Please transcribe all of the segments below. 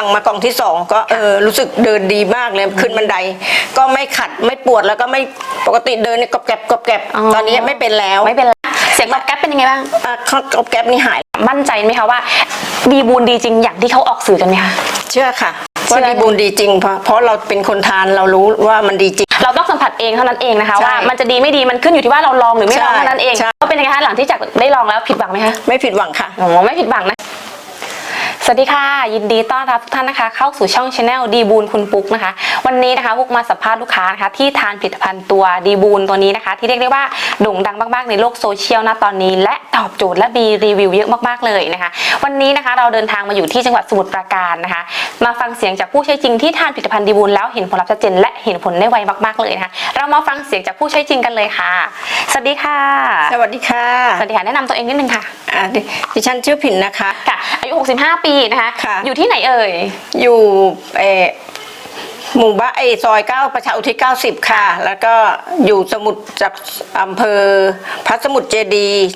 สั่งมากล่องที่สองก็เออรู้สึกเดินดีมากเลยขึ้นบันได ก็ไม่ขัดไม่ปวดแล้วก็ไม่ปกติเดินเนี่ยกรอบแกรบกรอบแกรบอ๋อ ตอนนี้ไม่เป็นแล้วไม่เป็นไรเสียงตอบแก๊ปเป็นยังไงบ้าง อะข้างกรอบแกรบนี่หาย มั่นใจไหมคะว่า ดีบูนดีจริงอย่างที่เขาออกสื่อกันไหมคะ เชื่อค่ะเชื่ว่าอ ดีบุญดีจริงเพราะเพราะเราเป็นคนทานเรารู้ว่ามันดีจริง เราต้องสัมผัสเองเท่านั้นเองนะคะใช่ว่ามันจะดีไม่ดีมันขึ้นอยู่ที่ว่าเราลองหรือไม่ลองใช่เท่านั้นเองใช่ ก็เป็นยังไงคะหลังที่จากได้ลองแล้วผิดหวังไหมคะไม่ผิดหวังค่ะ โอ้ไม่ผิดหวังนะ สวัสดีค่ะ ยินดีต้อนรับทุกท่านนะคะ เข้าสู่ช่องชาแนลดีบูนคุณปุ๊กนะคะ วันนี้นะคะปุ๊กมาสัมภาษณ์ลูกค้านะคะที่ทานผลิตภัณฑ์ตัวดีบูนตัวนี้นะคะ ที่เรียกได้ว่าโด่งดังมากๆในโลกโซเชียลนะตอนนี้ และตอบโจทย์และมีรีวิวเยอะมากๆเลยนะคะ วันนี้นะคะเราเดินทางมาอยู่ที่จังหวัดสมุทรปราการนะคะ มาฟังเสียงจากผู้ใช้จริงที่ทานผลิตภัณฑ์ดีบูนแล้วเห็นผลลัพธ์ชัดเจนและเห็นผลได้ไวมากๆเลยนะคะเรามาฟังเสียงจากผู้ใช้จริงกันเลยค่ะ สวัสดีค่ะ สวัสดีค่ะสวัสดีค่ะแนะนำตัวเองนิดนึงค่ะอะดิดิฉันชื่อผินนะคะค่ะอายุ 65 ปีนะคะ ค่ะ อยู่ที่ไหนเอ่ย อยู่เออหมู่บ้านไอซอยเก้าประชาอุทิศเก้าสิบค่ะ แล้วก็อยู่สมุทรจากอำเภอพระสมุทรเจดีย์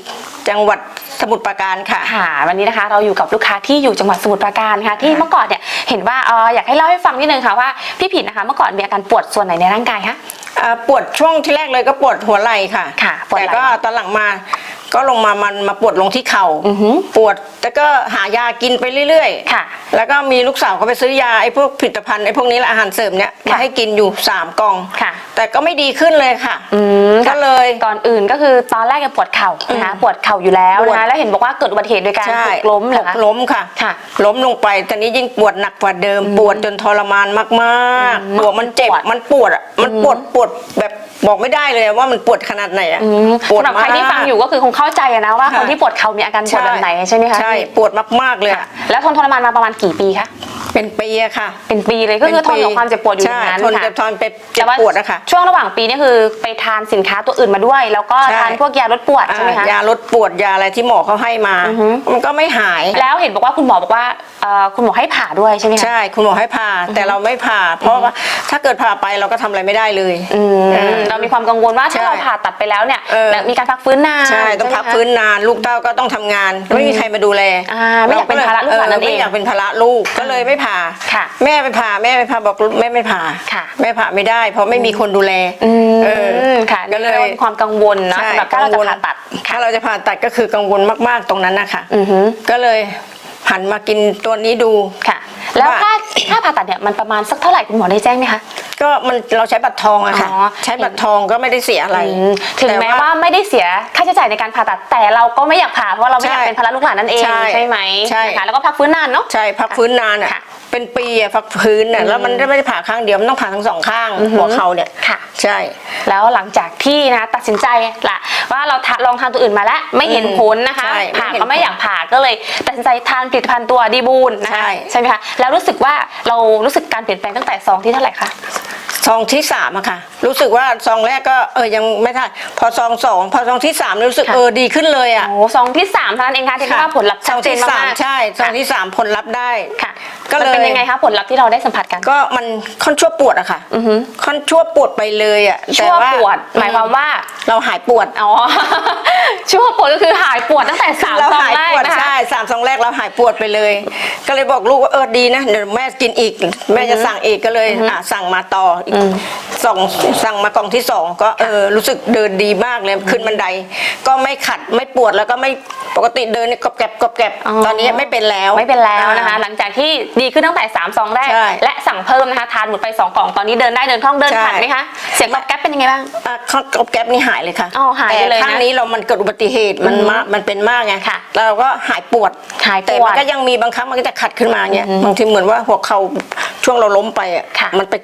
จังหวัดสมุทรปราการค่ะ ค่ะวันนี้นะคะเราอยู่กับลูกค้าที่อยู่จังหวัดสมุทรปราการค่ะที่เมื่อก่อนเนี่ยเห็นว่าเอออยากให้เล่าให้ฟังนิดนึงค่ะว่าพี่ผิดนะคะ เมื่อก่อนมีอาการปวดส่วนไหนในร่างกายคะ อ่าปวดช่วงที่แรกเลยก็ปวดหัวไหล่ค่ะ ค่ะปวดไหล่แต่ก็ตอนหลังมา ก็ลงมามันมาปวดลงที่เข่าอือหือ ปวดแล้วก็หายากินไปเรื่อยๆ ค่ะ แล้วก็มีลูกสาวเขาไปซื้อยาไอ้พวกผลิตภัณฑ์ไอ้พวกนี้แหละอาหารเสริมเนี่ยค่ะมาให้กินอยู่สามกล่องค่ะ แต่ก็ไม่ดีขึ้นเลยค่ะ อืมก็เลย ก่อนอื่นก็คือตอนแรกเนี่ยปวดเข่านะคะอืมปวดเข่าอยู่แล้วปวด นะคะแล้วเห็นบอกว่าเกิดอุบัติเหตุโดยการใช่หกล้มเหรอหคะ กล้มค่ะ ค่ะล้มลงไปตอนนี้ยิ่งปวดหนักกว่าเดิม ปวดจนทรมานมากอืมๆปวดมันเจ็บ ปวดมันปวดอะ มันปวดปวดแบบ บอกไม่ได้เลยว่ามันปวดขนาดไหนอะอืมปวดสำหรับมากใครที่ฟังอยู่ก็คือคงเข้าใจอะนะว่าค่ะคนที่ปวดเข่ามีอาการปวดแบบไหนใช่ไหมคะใช่ปวดมากๆเลยค่ะอะแล้วทนทรมานมาประมาณกี่ปีคะเป็นปีอะค่ะ เป็นปีเลยก็คือทนกับความเจ็บปวดอยู่อย่างนั้นใช่ทนค่ะกับทนเป็นเจ็บแต่ว่าปวดอะค่ะช่วงระหว่างปีนี่คือไปทานสินค้าตัวอื่นมาด้วย แล้วก็ใช่ทานพวกยาลดปวดใช่ไหมคะอ่ายาลดปวดยาอะไรที่หมอเขาให้มาอือฮึมันก็ไม่หาย แล้วเห็นบอกว่าคุณหมอบอกว่าเอ่อ คุณหมอให้ผ่าด้วยใช่ไหมคะใช่ คุณหมอให้ผ่าแต่เราไม่ผ่า เพราะว่าถ้าเกิดผ่าไปเราก็ทำอะไรไม่ได้เลยอืมเออเรามีความกังวลว่าถ้าใช่เราผ่าตัดไปแล้วเนี่ยเออแล้วมีการพักฟื้นนานใช่ต้องพักใช่ไหมคะฟื้นนาน ลูกเต้าก็ต้องทำงานไม่มีใครมาดูแลอ่าไม่อยากเป็นภาระลูกหลานนั่นเองไม่อยากเป็นภาระลูกก็เลยไม่ผ่าค่ะแม่ไปผ่าแม่ไปผ่าบอกแม่ไม่ผ่าค่ะแม่ผ่าไม่ได้ เพราะไม่มีคนดูแลอืมเออค่ะก็ก็เลเลยยมีความกังวลเนาะใช่สำหรับถ้าเราจะผ่าตัดถ้าเราจะผ่าตัดก็คือกังวลมาก ๆตรงนั้นนะคะอือฮึก็เลย หันมากินตัวนี้ดู ค่ะ แล้วว่า ค่าค่าผ่าตัดเนี่ยมันประมาณสักเท่าไหร่คุณหมอได้แจ้งไหมคะ ก็มันเราใช้บัตรทองอะค่ะ อ๋อ ใช้บัตรทองก็ไม่ได้เสียอะไร อืมถึงแม้ว่าไม่ได้เสียค่าใช้จ่ายในการผ่าตัดแต่เราก็ไม่อยากผ่าเพราะว่าเราไม่อยากใช่เป็นภาระลูกหลานนั่นเองใช่ใช่ไหมใช่ นะคะแล้วก็พักฟื้นนานเนาะ ใช่พักฟื้นนานอะค่ะเป็นปีอะพักฟื้นอะแล้วมันไม่ได้ผ่าข้างเดียวมันต้องผ่าทั้งสองข้าง อือหือหัวเข่าเนี่ยค่ะ ใช่ แล้วหลังจากที่นะตัดสินใจละว่าเราทะลองทานตัวอื่นมาแล้วไม่เห็นอืมผลนะคะ ใช่ผ่าไม่เห็นก็ไม่อยากผ่าก็เลยตัดสินใจทานผลิตภัณฑ์ตัวดีบูนนะคะใช่ ใช่ไหมคะแล้วรู้สึกว่าเรารู้สึกการเปลี่ยนแปลงตั้งแต่ซองที่เท่าไหร่คะ ซองที่สามอะค่ะ รู้สึกว่าซองแรกก็เออยังไม่ทันพอซองสองพอซองที่สามรู้สึกค่ะ เออดีขึ้นเลยอะโอ้ซองที่สามเท่านั้นเองค่ะที่เรียกว่าผลลัพธ์ซชัอดงเจนที่สามมากๆใช่ซองที่สามผลลัพธ์ได้ค่ะก็เลยมันเป็นยังไงคะผลลัพธ์ที่เราได้สัมผัสกันก็มันค่อนชั่วปวดอะค่ะ อือฮึค่อนชั่วปวดไปเลยอะชั่วแต่าปวดหมายความว่า เราหายปวด อ๋อ ชั่วปวดก็คือหายปวดตั้งแต่สามเราซองหาย สามซองแรกเราหายปวดไปเลย ก็เลยบอกลูกว่าเออดีนะเดี๋ยวแม่กินอีก แม่จะสั่งอีกก็เลยอะสั่งมาต่ออีกอืมสองสั่งมากล่องที่สองก็เออรู้สึกเดินดีมากเลยขึ้นบันได ก็ไม่ขัดไม่ปวดแล้วก็ไม่ ปกติเดินเนี่ยกรอบแกรบกรอบแกรบอ๋อ ตอนนี้ไม่เป็นแล้ว ไม่เป็นแล้วนะคะอ่าหลังจากที่ดีขึ้นตั้งแต่3ซองแรก ใช่ และสั่งเพิ่มนะคะทานหมดไป 2 กล่องตอนนี้เดินได้เดินคล่องเดินใช่ผ่านไหมคะเสียงตอบแก๊ปเป็นยังไงบ้าง อะข้างกรอบแกรบนี่หายเลยค่ะอ๋อหายไปเลยนะแต่ข้างนี้เรามันเกิดอุบัติเหตุมันมากมันเป็นมากไงค่ะเราก็หายปวดหายปแต่วมันดก็ยังมีบางครั้งมันก็จะขัดขึ้นมาเงี้ยบางทีเหมือนว่าหัวเข่าช่วงเราล้มไปอะค่ะ มันไป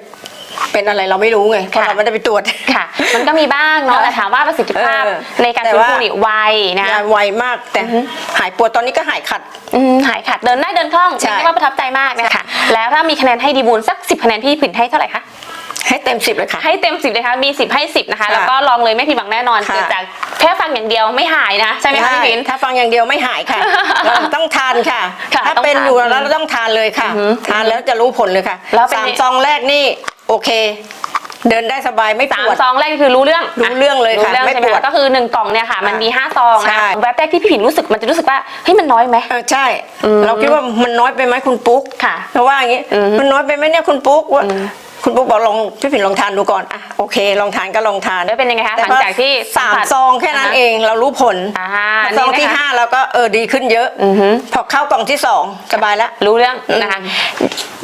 เป็นอะไรเราไม่รู้ไงเพราะค่ะเราไม่ได้ไปตรวจ ค่ะ มันก็มีบ้างเนาะค่ะแต่ถามว่าประสิทธิภาพเออในการแต่ฟื้นว่าฟูนี่ไวนะ ยาไวมากแต่หายปวดตอนนี้ก็หายขัด อืมหายขาดเดินได้เดินคล่องใช่ เรียกว่าประทับใจมากนะคะ แล้วถ้ามีคะแนนให้ดีบูลสัก 10 คะแนนพี่ผินให้เท่าไหร่คะ ให้เต็มสิบเลยค่ะ ให้เต็ม 10 เลยค่ะ มี 10 ให้ 10 นะคะ ค่ะแล้วก็ลองเลยไม่ผิดหวังแน่นอนค่ะ เกิดจากแค่ฟังอย่างเดียวไม่หายนะ ใช่ไหมคะพี่ผิน ถ้าฟังอย่างเดียวไม่หายค่ะ เราต้องทานค่ะ ค่ะถ้าต้องเป็นทานอยู่แล้วเราต้องทานเลยค่ะ อือหือทานแล้วจะรู้ผลเลยค่ะแล้วเป็น สามซองแรกนี่โอเค เดินได้สบายไม่ปสามวด ซองแรกคือรู้เรื่องรู้เรื่องเลยค่ะรู้เรื่องไม่ใช่ไหมปวดคะก็คือหนึ่งกล่องเนี่ยค่ะ มันมีห้าซองใช่ นะคะแวบแรกที่พี่ผินรู้สึกมันจะรู้สึกว่าเฮ้ยมันน้อยไหม เออใช่ อืมเราคิดว่ามันน้อยไปไหมคุณปุ๊กค่ะเพราะว่าอย่างนี้อืมมันน้อยไปไหมเนี่ยคุณปุ๊กว่าอืม คุณปุ๊กบอกลองพี่ผินลองทานดูก่อนอะโอเค ลองทานก็ลองทานแล้วเป็นยังไงคะแต่หลังจากที่สามสัผัซองแค่นั้นเองเรารู้ผลอ่าซองนี่ที่นะคะห้าเราก็เออดีขึ้นเยอะอือฮึพอเข้ากล่องที่สองสบายแล้วรู้เรื่องนะคะ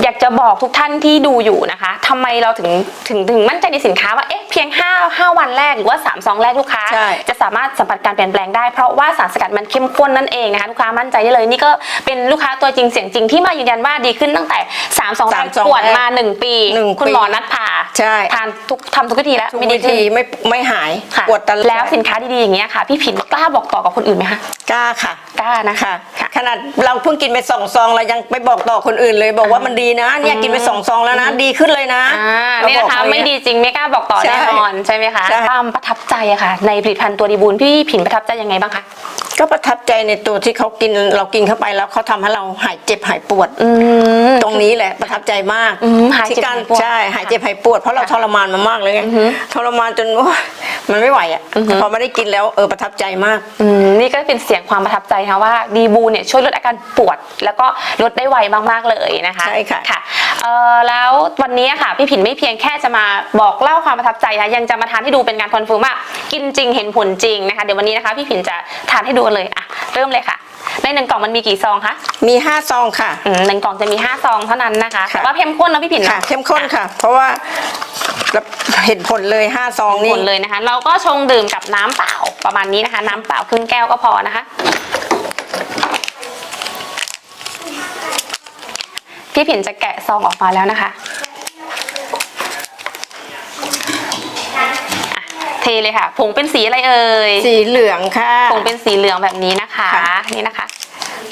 อยากจะบอกทุกท่านที่ดูอยู่นะคะทำไมเราถึงถึงถึงมั่นใจในสินค้าว่าเอ๊ะเพียง5 5วันแรกหรือว่า3ซองแรกลูกค้าใช่จะสามารถสัมผัสการเปลี่ยนแปลงได้เพราะว่าสารสกัดมันเข้มข้นนั่นเองนะคะลูกค้ามั่นใจได้เลยนี่ก็เป็นลูกค้าตัวจริงเสียงจริงที่มายืนยันว่าดีขึ้นตั้งแต่3ซองแรกสามซองปวดแรกมา 1 ปีหนึ่งคุณปีหมอนัดผ่าใช่ทานทุกทำทุกวิธีแล้วทุกไม่ดีวิขึ้ธีนไม่ไม่หายค่ะปวดตลอดแล้วสินค้าดีๆอย่างเงี้ยค่ะ พี่ผินกล้าบอกต่อกับคนอื่นไหมคะกล้าค่ะ กล้านะ ค่ะขนาดเราเพิ่งกินไปสองซองเรายังไปบอกต่อคนอื่นเลยบอกว่ามันดีนะเนี่ยกินไปสองซองแล้วนะดีขึ้นเลยนะอ่าเรานี่บอนะกคะเขาไม่ดีจริงไม่กล้าบอกต่อใช่แน่นอนใช่ไหมคะใช่ ความประทับใจอะค่ะ ในผลิตภัณฑ์ตัวดีบูลพี่ผินประทับใจยังไงบ้างคะ ก็ประทับใจในตัวที่เขากินเรากินเข้าไปแล้วเขาทำให้เราหายเจ็บหายปวดอืมตรงนี้แหละประทับใจมากอืมหายเจ็บที่การหายปวดใช่หายเจ็บหายปวด เพราะเราค่ะทรมานมามากเลยไงอือฮึทรมานจนโอ๊ยมันไม่ไหวอะอือฮึพอไม่ได้กินแล้วเออประทับใจมากอืมนี่ก็เป็นเสียงความประทับใจนะคะว่าดีบูเนี่ยช่วยลดอาการปวด แล้วก็ลดได้ไวมากๆเลยนะคะใช่ค่ะค่ะเอ่อแล้ววันนี้ค่ะพี่ผินไม่เพียงแค่จะมาบอกเล่าความประทับใจนะยังจะมาทานให้ดูเป็นการคอนเฟิร์มว่ากินจริงเห็นผลจริงนะคะเดี๋ยววันนี้นะคะพี่ผินจะทานให้ดูเลยอะเริ่มเลยค่ะ ในหนึ่งกล่องมันมีกี่ซองคะมีห้าซองค่ะอืมหนึ่งกล่องจะมี 5 ซองเท่านั้นนะคะค่ะแต่ว่าเข้มข้นเนอะพี่ผินค่ะ เนาะ เข้มข้นค่ะ เพราะว่าเห็นผลเลยห้าซองหนี่มดเลยนะคะ เราก็ชงดื่มกับน้ำเปล่าประมาณนี้นะคะ น้ำเปล่าครึ่งแก้วก็พอนะคะ พี่ผินจะแกะซองออกมาแล้วนะคะอะเทเลยค่ะ ผงเป็นสีอะไรเอ่ย สีเหลืองค่ะ ผงเป็นสีเหลืองแบบนี้นะคะค่ะนี่นะคะ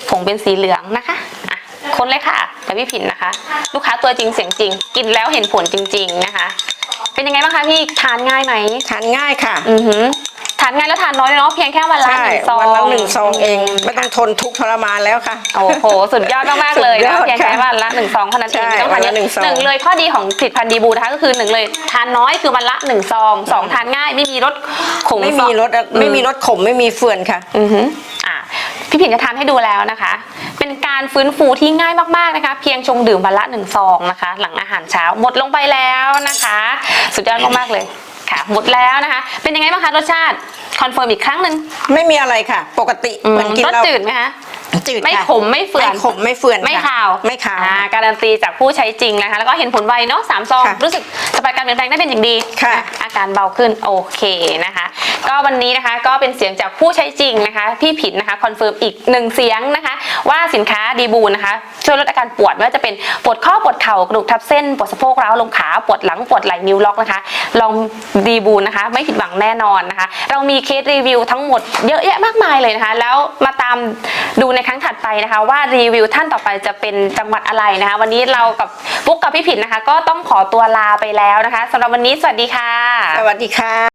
ผงเป็นสีเหลืองนะคะอะคนเลยค่ะแต่พี่ผินนะคะ ลูกค้าตัวจริงเสียงจริง กินแล้วเห็นผลจริง ๆนะคะ เป็นยังไงบ้างคะพี่ทานง่ายไหมทานง่ายค่ะ อือหือทานง่ายแล้วทานน้อยเลยเนาะเพียงแค่วันละใช่หนึ่งซองวันละหนึ่งซองเอง ไม่ต้องทนทุกข์ทรมานแล้วค่ะ โอ้โห สุดยอดมากๆเลยสุดยนะอดเพียงแค่ค่ะวันละหนึ่งซองเท่านั้นเองใช่ไม่ต้องทานเยวันละหนึ่งอะซอง หนึ่งเลยข้อดีของผลิตภัณฑ์ดีบูนะคะก็คือหนึ่งเลยทานน้อยคือวันละหนึ่งซองสองทานง่ายไม่มีรสขมไม่มีรสอะไม่มีรสขมไม่มีเฟื่อนค่ะ อือหืออะพี่ผินจะทานให้ดูแล้วนะคะ เป็นการฟื้นฟูที่ง่ายมากๆนะคะ เพียงชงดื่มวันละหนึ่งซองนะคะ หลังอาหารเช้าหมดลงไปแล้วนะคะ สุดยอดมากๆเลยค่ะ หมดแล้วนะคะ เป็นยังไงบ้างคะรสชาติคอนเฟิร์มอีกครั้งหนึ่งไม่มีอะไรค่ะ ปกติอืมเหมือนกินรสเราจืดไหมคะ จืดไม่ค่ะขมไม่เฟื่อนไม่ขมไม่เฟื่อนไม่ค่ะขาวไม่ขาวอ่การันตีจากผู้ใช้จริงนะคะ แล้วก็เห็นผลไวเนาะสามซอง ค่ะรู้สึกสบายการเปลี่ยนแปลงได้เป็นอย่างดีค่ะ อาการเบาขึ้นโอเคนะคะ ก็วันนี้นะคะก็เป็นเสียงจากผู้ใช้จริงนะคะ พี่ผิดนะคะคอนเฟิร์มอีกหนึ่งเสียงนะคะ ว่าสินค้าดีบูนนะคะ ช่วยลดอาการปวดไม่ว่าจะเป็นปวดข้อปวดเข่ากระดูกทับเส้นปวดสะโพกร้าวลงขาปวดหลังปวดไหล่นิ้วล็อกนะคะ ลองดีบูนนะคะ ไม่ผิดหวังแน่นอนนะคะ เรามีเคสรีวิวทั้งหมดเยอะแยะมากมายเลยนะคะ แล้วมาตามดูในครั้งถัดไปนะคะว่ารีวิวท่านต่อไปจะเป็นจังหวัดอะไรนะคะ วันนี้เรากับปุ๊กกับพี่ผิดนะคะ ก็ต้องขอตัวลาไปแล้วนะคะสำหรับวันนี้สวัสดีค่ะ สวัสดีค่ะ